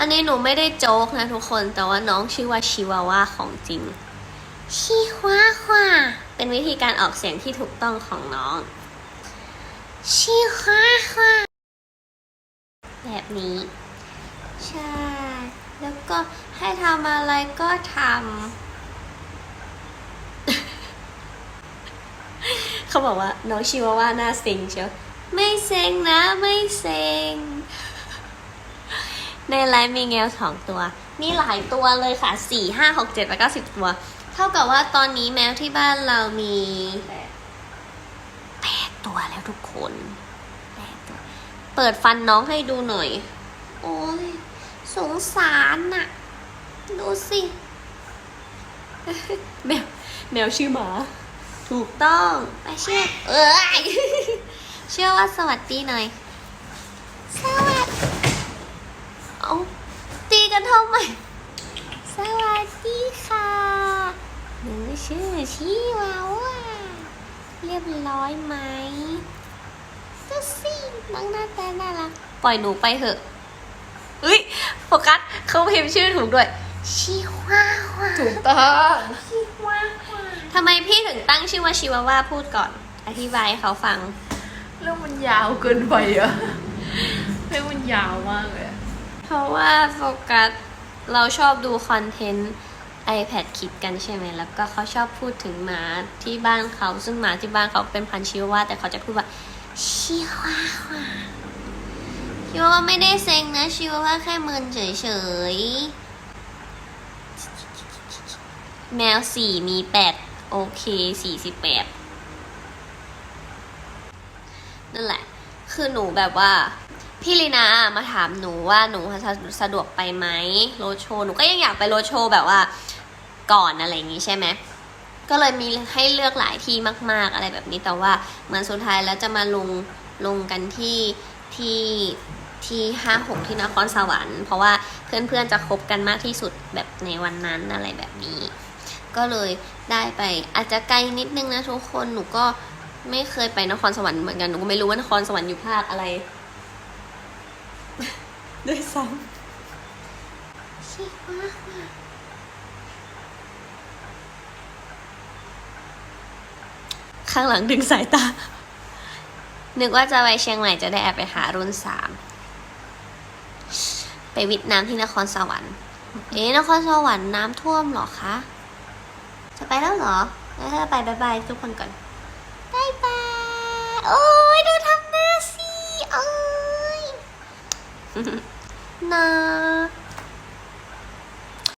อันนี้หนูไม่ได้โจ๊กนะทุกคน แต่ว่าน้องชื่อว่าชิวาว่าของจริง ชิวาว่าเป็นวิธีการออกเสียงที่ถูกต้องของน้อง ชิวาว่าแบบนี้ ใช่ แล้วก็ให้ทำอะไรก็ทำ เขาบอกว่าน้องชิวาว่าน่าเซ็งเชียวไม่เซ็งนะ ไม่เซ็ง ในไลฟ์มีแมวสองตัว มีหลายตัวเลยค่ะสี่ห้าหกเจ็ดแปดเก้าสิบตัว เท่ากับว่าตอนนี้แมวที่บ้านเรามีแปดตัวแล้วทุกคนแปดตัว เปิดฟันน้องให้ดูหน่อย โอ้ยสงสารน่ะ ดูสิแมวแมวชื่อหมา ถูกต้องไปเชื่อเอ้ยเชื่อว่าสวัสดีหน่อยสวัสดี กันทำไมสวัสดีค่ะ หนูชื่อชิวาว่า เรียบร้อยไหมก็สิน้องหน้าตาน่ารัก ปล่อยหนูไปเถอะเฮ้ย โฟกัสเขาพิมพ์ชื่อถูกด้วย ชิวาว่าถูกต้องชิวาว่าทำไมพี่ถึงตั้งชื่อว่าชิวาว่าพูดก่อน อธิบายให้เขาฟัง เรื่องมันยาวเกินไปอะเรื่องมันยาวมากเลยอะ เพราะว่าโฟกัสเราชอบดูคอนเทนต์ iPad คิดกันใช่ไหม แล้วก็เขาชอบพูดถึงหมาที่บ้านเขา ซึ่งหมาที่บ้านเขาเป็นพันชิวาว่า แต่เขาจะพูดว่า ชิวาว่าชิวาว่าไม่ได้เซ็งนะ ชิวาว่าแค่มึนเฉยๆ แมวสี่มีแปดโอเคสี่สิบแปดนั่นแหละ คือหนูแบบว่า พี่ลีนามาถามหนูว่าหนูสะดวกไปไหมโรโชหนูก็ยังอยากไปโรโชแบบว่าก่อนอะไรอย่างงี้ใช่ไหมก็เลยมีให้เลือกหลายที่มาก ๆ อะไรแบบนี้แต่ว่าเหมือนสุดท้ายแล้วจะมาลงลงกันที่ที่ที่ห้าหกที่นครสวรรค์เพราะว่าเพื่อนๆจะคบกันมากที่สุดแบบในวันนั้นอะไรแบบนี้ ก็เลยได้ไปอาจจะไกลนิดนึงนะทุกคนหนูก็ไม่เคยไปนครสวรรค์เหมือนกันหนูก็ไม่รู้ว่านครสวรรค์อยู่ภาคอะไร ด้วยซ้ำชิวาว่าข้างหลังดึงสายตา นึกว่าจะไปเชียงใหม่จะได้แอบไปหารุ่นสามไปวิทย์น้ำที่นครสวรรค์ เอ๊ะนครสวรรค์น้ำท่วมเหรอคะ จะไปแล้วเหรองั้นถ้าไปบายบายทุกคนก่อนบายบายโอ้ ยดู